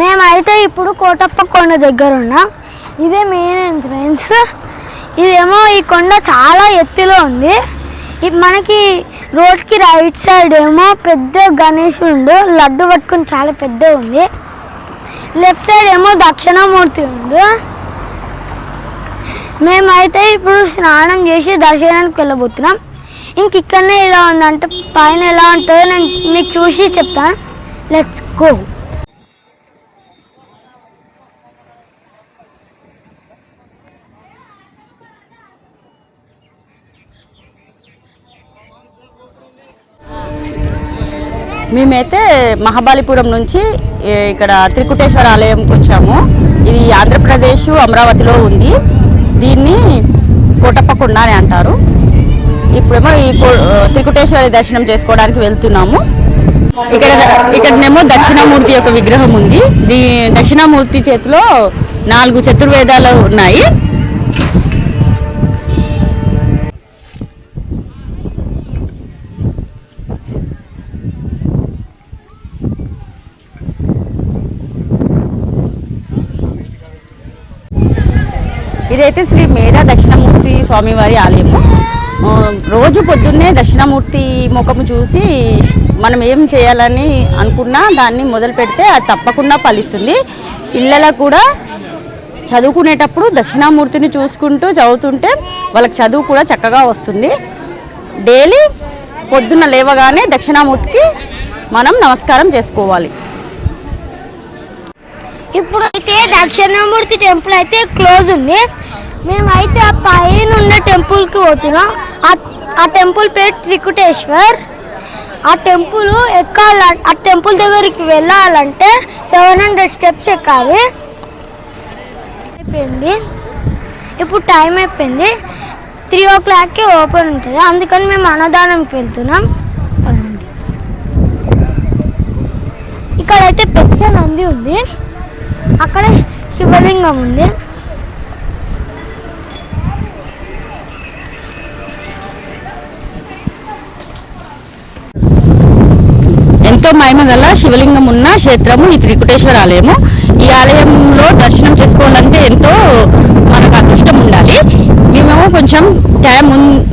మేమైతే ఇప్పుడు కోటప్ప కొండ దగ్గర ఉన్నాం. ఇదే మెయిన్ ఎంట్రన్స్ ఇదేమో ఈ కొండ చాలా ఎత్తులో ఉంది. మనకి రోడ్కి రైట్ సైడ్ ఏమో పెద్ద గణేశుడు లడ్డు పట్టుకొని చాలా పెద్ద ఉంది. లెఫ్ట్ సైడ్ ఏమో దక్షిణామూర్తి ఉంది మేమైతే ఇప్పుడు స్నానం చేసి దర్శనానికి వెళ్ళబోతున్నాం. ఇంక ఇక్కడనే ఇలా ఉందంటే పైన ఎలా ఉంటుందో నేను మీకు చూసి చెప్తాను. లెట్స్ గో మేమైతే మహాబలిపురం నుంచి ఇక్కడ త్రికుటేశ్వర ఆలయంకి వచ్చాము. ఇది ఆంధ్రప్రదేశ్ అమరావతిలో ఉంది. దీన్ని కోటప్పకొండ అని అంటారు. ఇప్పుడేమో ఈ కో- త్రికుటేశ్వరి దర్శనం చేసుకోవడానికి వెళ్తున్నాము. ఇక్కడ ఇక్కడనేమో దక్షిణామూర్తి యొక్క విగ్రహం ఉంది. దీ దక్షిణామూర్తి చేతిలో నాలుగు చతుర్వేదాలు ఉన్నాయి. ఇదైతే శ్రీ మేధా దక్షిణమూర్తి స్వామివారి ఆలయము. రోజు పొద్దున్నే దక్షిణమూర్తి ముఖము చూసి మనం ఏం చేయాలని అనుకున్నా దాన్ని మొదలు పెడితే అది తప్పకుండా ఫలిస్తుంది. పిల్లలకు కూడా చదువుకునేటప్పుడు దక్షిణామూర్తిని చూసుకుంటూ చదువుతుంటే వాళ్ళకి చదువు కూడా చక్కగా వస్తుంది. డైలీ పొద్దున్న లేవగానే దక్షిణామూర్తికి మనం నమస్కారం చేసుకోవాలి. ఇప్పుడు అయితే దక్షిణామూర్తి టెంపుల్ అయితే క్లోజ్ ఉంది. మేమైతే ఆ పైన ఉన్న టెంపుల్కి వచ్చినాం. ఆ- ఆ టెంపుల్ పేరు త్రికుటేశ్వర్. ఆ టెంపుల్ ఎక్కాల ఆ టెంపుల్ దగ్గరికి వెళ్ళాలంటే సెవెన్ హండ్రెడ్ స్టెప్స్ ఎక్కాలి. అయిపోయింది. ఇప్పుడు టైం అయిపోయింది. త్రీ ఓ క్లాక్కి ఓపెన్ ఉంటుంది. అందుకని మేము అన్నదానంకి వెళ్తున్నాం. ఇక్కడైతే పెద్ద నంది ఉంది. అక్కడ శివలింగం ఉంది. ఎంతో మహిమ గల శివలింగం ఉన్న క్షేత్రము ఈ త్రికుటేశ్వర ఆలయము. ఈ ఆలయంలో దర్శనం చేసుకోవాలంటే ఎంతో మనకు అదృష్టం ఉండాలి. మేము కొంచెం టైం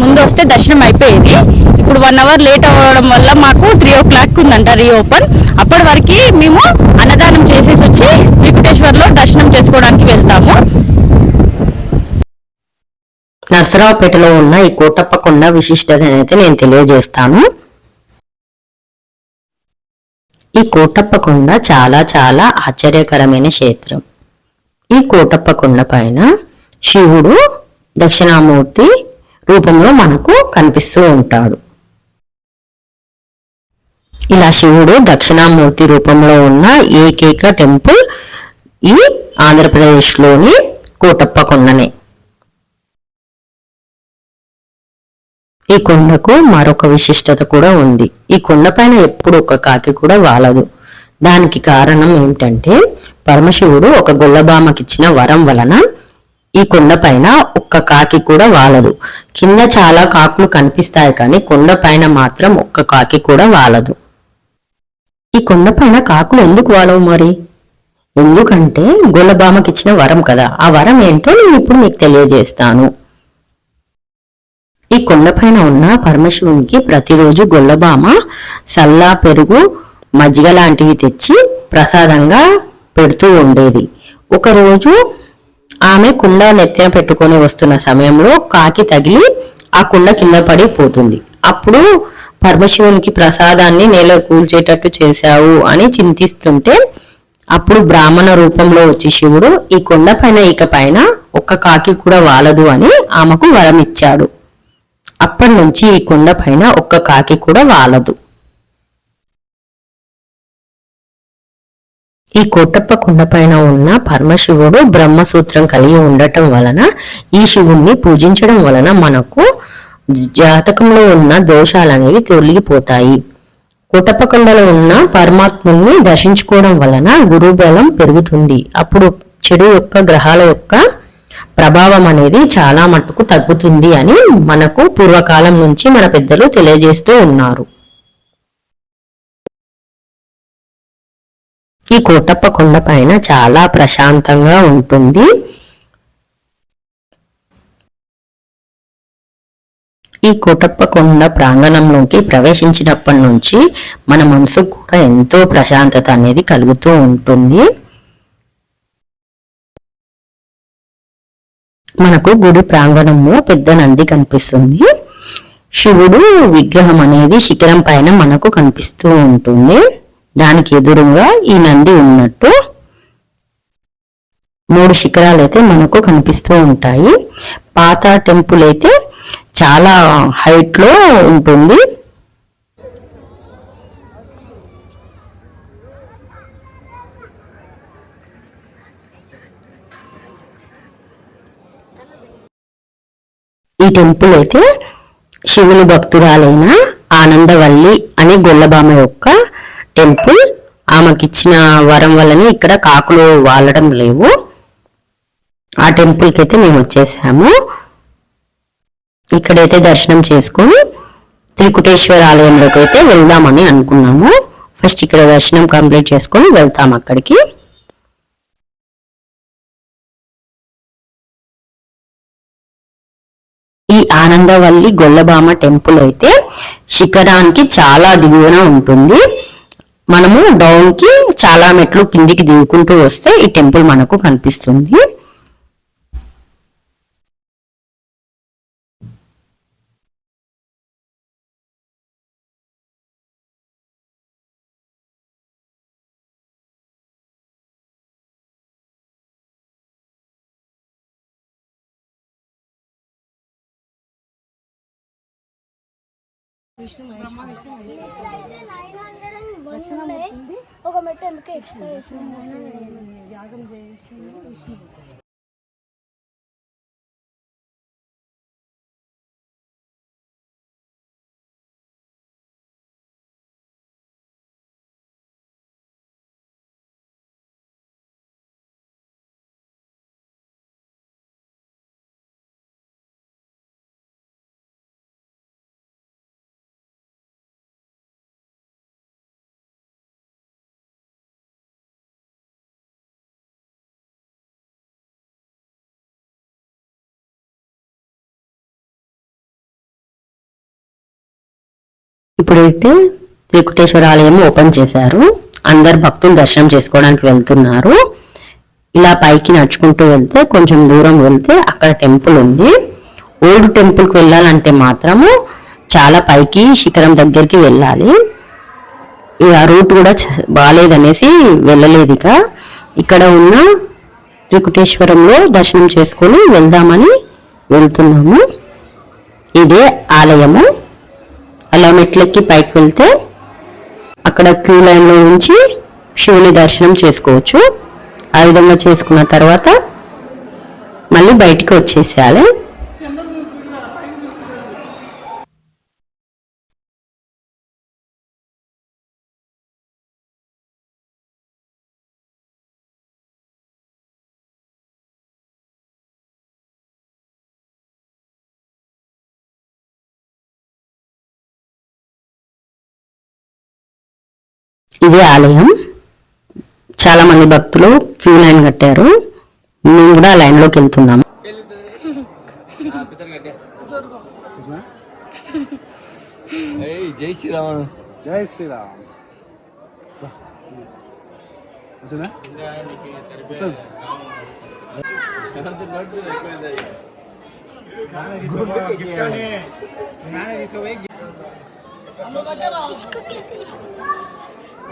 ముందు వస్తే దర్శనం అయిపోయేది. ఇప్పుడు వన్ అవర్ లేట్ అవ్వడం వల్ల మాకు త్రీ ఓ క్లాక్ ఉందంట రీఓపెన్. అప్పటి వరకు మేము అన్నదానం చేసేసి వచ్చి త్రికుటేశ్వర్లో దర్శనం చేసుకోవడానికి వెళ్తాము. నర్సరావుపేటలో ఉన్న ఈ కోటప్ప కొండ అయితే నేను తెలియజేస్తాను. ఈ కోటప్పకొండ చాలా చాలా ఆశ్చర్యకరమైన క్షేత్రం. ఈ కోటప్ప కొండ పైన శివుడు దక్షిణామూర్తి రూపంలో మనకు కనిపిస్తూ ఉంటాడు. ఇలా శివుడు దక్షిణామూర్తి రూపంలో ఉన్న ఏకైక టెంపుల్ ఈ ఆంధ్రప్రదేశ్లోని కోటప్ప ఈ కొండకు మరొక విశిష్టత కూడా ఉంది. ఈ కొండపైన ఎప్పుడు ఒక కాకి కూడా వాలదు. దానికి కారణం ఏమిటంటే పరమశివుడు ఒక గొల్లబామకిచ్చిన వరం వలన ఈ కొండపైన ఒక్క కాకి కూడా వాలదు. కింద చాలా కాకులు కనిపిస్తాయి కానీ కొండపైన మాత్రం ఒక్క కాకి కూడా వాలదు. ఈ కొండపైన కాకులు ఎందుకు వాలవు మరి? ఎందుకంటే గొల్లబామకిచ్చిన వరం కదా. ఆ వరం ఏంటో నేను ఇప్పుడు మీకు తెలియజేస్తాను. ఈ కొండపైన ఉన్న పరమశివునికి ప్రతిరోజు గొల్లబామ సల్లా పెరుగు మజ్జిగ లాంటివి తెచ్చి ప్రసాదంగా పెడుతూ ఉండేది. ఒకరోజు ఆమె కుండ నెత్తిన పెట్టుకొని వస్తున్న సమయంలో కాకి తగిలి ఆ కుండ కింద పడిపోతుంది. అప్పుడు పరమశివునికి ప్రసాదాన్ని నేల కూల్చేటట్టు చేశావు అని చింతిస్తుంటే అప్పుడు బ్రాహ్మణ రూపంలో వచ్చి శివుడు ఈ కొండపైన ఇక పైన ఒక్క కాకి కూడా వాలదు అని ఆమెకు వరం ఇచ్చాడు అప్పటి నుంచి ఈ కొండ పైన ఒక్క కాకి కూడా వాలదు. ఈ కోటప్ప కొండపైన ఉన్న పరమశివుడు బ్రహ్మసూత్రం కలిగి ఉండటం వలన ఈ శివుణ్ణి పూజించడం వలన మనకు జాతకంలో ఉన్న దోషాలనేవి తొలగిపోతాయి. కోటప్ప కొండలో ఉన్న పరమాత్ముని దర్శించుకోవడం వలన గురుబలం పెరుగుతుంది. అప్పుడు చెడు యొక్క గ్రహాల యొక్క ప్రభావం అనేది చాలా మట్టుకు తగ్గుతుంది అని మనకు పూర్వకాలం నుంచి మన పెద్దలు తెలియజేస్తూ ఉన్నారు. ఈ కోటప్ప కొండ పైన చాలా ప్రశాంతంగా ఉంటుంది. ఈ కోటప్ప కొండ ప్రాంగణంలోకి ప్రవేశించినప్పటి నుంచి మన మనసుకు కూడా ఎంతో ప్రశాంతత అనేది కలుగుతూ ఉంటుంది. మనకు గుడి ప్రాంగణంలో పెద్ద నంది కనిపిస్తుంది. శివుడు విగ్రహం అనేది శిఖరం పైన మనకు కనిపిస్తూ ఉంటుంది. దానికి ఎదురుగా ఈ నంది ఉన్నట్టు మూడు శిఖరాలు అయితే మనకు కనిపిస్తూ ఉంటాయి. పాత టెంపుల్ అయితే చాలా హైట్లో ఉంటుంది. టెంపుల్ అయితే శివుని భక్తురాలైన ఆనందవల్లి అనే గొల్లబామ యొక్క టెంపుల్. ఆమెకిచ్చిన వరం వల్లనే ఇక్కడ కాకులు వాలడం లేవు. ఆ టెంపుల్కి అయితే మేము వచ్చేసాము. ఇక్కడైతే దర్శనం చేసుకొని త్రికుటేశ్వర ఆలయంలోకి అయితే వెళ్దామని అనుకున్నాము. ఫస్ట్ ఇక్కడ దర్శనం కంప్లీట్ చేసుకొని వెళ్తాం అక్కడికి. ఆనందవల్లి గొల్లబామ టెంపుల్ అయితే శిఖరానికి చాలా దిగువన ఉంటుంది. మనము డౌన్కి చాలా మెట్లు కిందికి దిగుకుంటూ వస్తే ఈ టెంపుల్ మనకు కనిపిస్తుంది. ఒక మెట్టు ఎందుకు ఎక్స్ట్రా ఇప్పుడైతే త్రికుటేశ్వర ఆలయం ఓపెన్ చేశారు. అందరు భక్తులు దర్శనం చేసుకోవడానికి వెళ్తున్నారు. ఇలా పైకి నడుచుకుంటూ వెళ్తే కొంచెం దూరం వెళ్తే అక్కడ టెంపుల్ ఉంది. ఓల్డ్ టెంపుల్కి వెళ్ళాలంటే మాత్రము చాలా పైకి శిఖరం దగ్గరికి వెళ్ళాలి. ఇక ఆ రూట్ కూడా చ- బాగాలేదనేసి వెళ్ళలేదు ఇక ఇక్కడ ఉన్న త్రికుటేశ్వరంలో దర్శనం చేసుకొని వెళ్దామని వెళ్తున్నాము. ఇదే ఆలయము. అలా మెట్లెక్కి పైకి వెళ్తే అక్కడ క్యూ లైన్లో ఉంచి శివుని దర్శనం చేసుకోవచ్చు. ఆ విధంగా చేసుకున్న తర్వాత మళ్ళీ బయటికి వచ్చేసేయాలి. ఇదే ఆలయం. చాలా మంది భక్తులు క్యూ లైన్ కట్టారు. మేము కూడా ఆ లైన్లోకి వెళ్తున్నాము ఏయ్ జై శ్రీరామ్. జై శ్రీరామ్.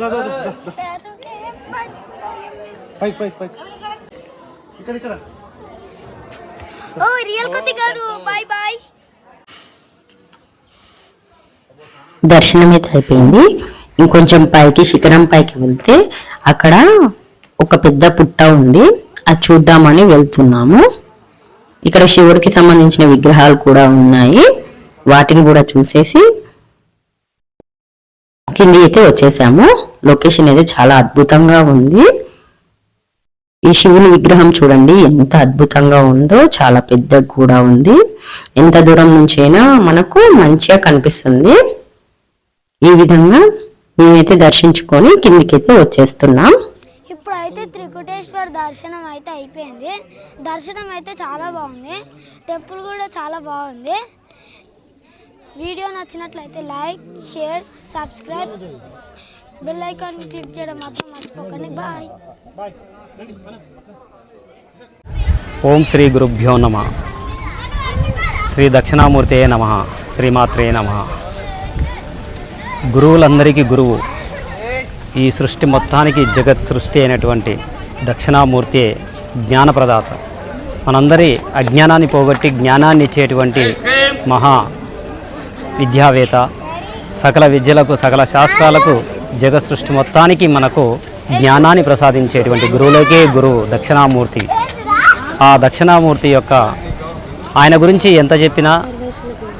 దా, దా, దా, దా. పైకి పైకి పైకి. ఇక్కడ ఇక్కడ. ఓ రియల్ కొద్ది గారు బాయ్ బాయ్. దర్శనం అయితే అయిపోయింది. ఇంకొంచెం పైకి శిఖరం పైకి వెళ్తే అక్కడ ఒక పెద్ద పుట్ట ఉంది. అది చూద్దామని వెళ్తున్నాము. ఇక్కడ శివుడికి సంబంధించిన విగ్రహాలు కూడా ఉన్నాయి. వాటిని కూడా చూసేసి కింది అయితే వచ్చేసాము. లొకేషన్ అయితే చాలా అద్భుతంగా ఉంది. ఈ శివుని విగ్రహం చూడండి ఎంత అద్భుతంగా ఉందో చాలా పెద్దగా కూడా ఉంది. ఎంత దూరం నుంచైనా మనకు మంచిగా కనిపిస్తుంది. ఈ విధంగా మేమైతే దర్శించుకొని కిందికైతే వచ్చేస్తున్నాం. ఇప్పుడైతే త్రికుటేశ్వర్ దర్శనం అయితే అయిపోయింది. దర్శనం అయితే చాలా బాగుంది. టెంపుల్ కూడా చాలా బాగుంది. వీడియో నచ్చినట్లయితే like share subscribe. Bell icon click చేయడం మాత్రం మర్చిపోకండి. బాయ్. ఓం శ్రీ గురుభ్యో నమ. శ్రీ దక్షిణామూర్తే నమ. శ్రీమాత్రే నమ. గురువులందరికీ గురువు. ఈ సృష్టి మొత్తానికి జగత్ సృష్టి అయినటువంటి దక్షిణామూర్తే జ్ఞానప్రదాత. మనందరి అజ్ఞానాన్ని పోగొట్టి జ్ఞానాన్ని ఇచ్చేటువంటి మహా విద్యావేత్త సకల విద్యలకు సకల శాస్త్రాలకు జగత్ సృష్టి మొత్తానికి మనకు జ్ఞానాన్ని ప్రసాదించేటువంటి గురువులకే గురువు దక్షిణామూర్తి. ఆ దక్షిణామూర్తి యొక్క ఆయన గురించి ఎంత చెప్పినా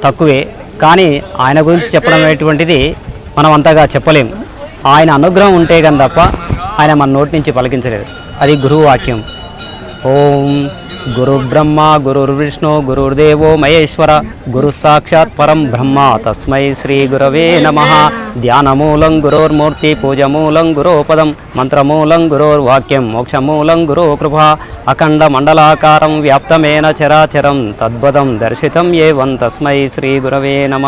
తక్కువే కానీ ఆయన గురించి చెప్పడం అనేటువంటిది మనం అంతగా చెప్పలేం. ఆయన అనుగ్రహం ఉంటే కానీ తప్ప ఆయన మన నోటి నుంచి పలికించలేదు. అది గురువు వాక్యం. ఓం గురు బ్రహ్మ గురుర్విష్ణు గురుర్దేవో మహేశ్వర గురు సాక్షాత్ పరం బ్రహ్మ తస్మై శ్రీ గురవే నమ ధ్యానమూలం గురోర్మూర్తి పూజమూలం గురోపదం మంత్రమూలం గురోర్వాక్యం మోక్షమూలం గురో కృప అఖండ మండలాకారం వ్యాప్తమేన చరాచరం తద్వదం దర్శితం ఏవం తస్మై శ్రీ గురవే నమ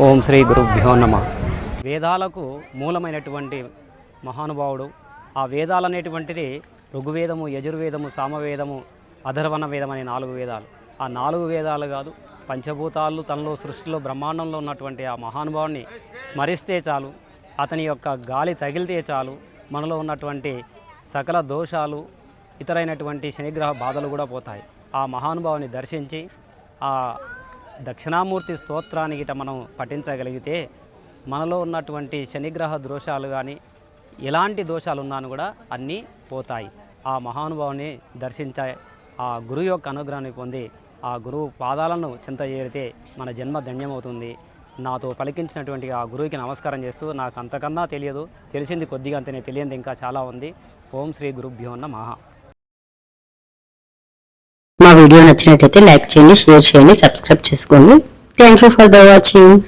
ఓం శ్రీ గురుభ్యో నమ। వేదాలకు మూలమైనటువంటి మహానుభావుడు ఆ వేదాలు అనేటువంటిది ఋగ్వేదము యజుర్వేదము సామవేదము అధర్వణ వేదం అనే నాలుగు వేదాలు. ఆ నాలుగు వేదాలు కాదు పంచభూతాలు తనలో సృష్టిలో బ్రహ్మాండంలో ఉన్నటువంటి ఆ మహానుభావుని స్మరిస్తే చాలు అతని యొక్క గాలి తగిలితే చాలు మనలో ఉన్నటువంటి సకల దోషాలు ఇతరైనటువంటి శనిగ్రహ బాధలు కూడా పోతాయి. ఆ మహానుభావుని దర్శించి ఆ దక్షిణామూర్తి స్తోత్రానికి మనం పఠించగలిగితే మనలో ఉన్నటువంటి శనిగ్రహ దోషాలు కానీ ఎలాంటి దోషాలు ఉన్నాను కూడా అన్నీ పోతాయి. ఆ మహానుభావుని దర్శించే ఆ గురువు యొక్క అనుగ్రహాన్ని పొంది ఆ గురువు పాదాలను చింత చేరితే మన జన్మ ధన్యమవుతుంది. నాతో పలికించినటువంటి ఆ గురువుకి నమస్కారం చేస్తూ నాకు అంతకన్నా తెలియదు. తెలిసింది కొద్దిగా అంతనే తెలియంది ఇంకా చాలా ఉంది. ఓం శ్రీ గురుభ్యో మహా మా వీడియో నచ్చినట్లయితే లైక్ చేయండి షేర్ చేయండి సబ్స్క్రైబ్ చేసుకోండి. Thank you for the watching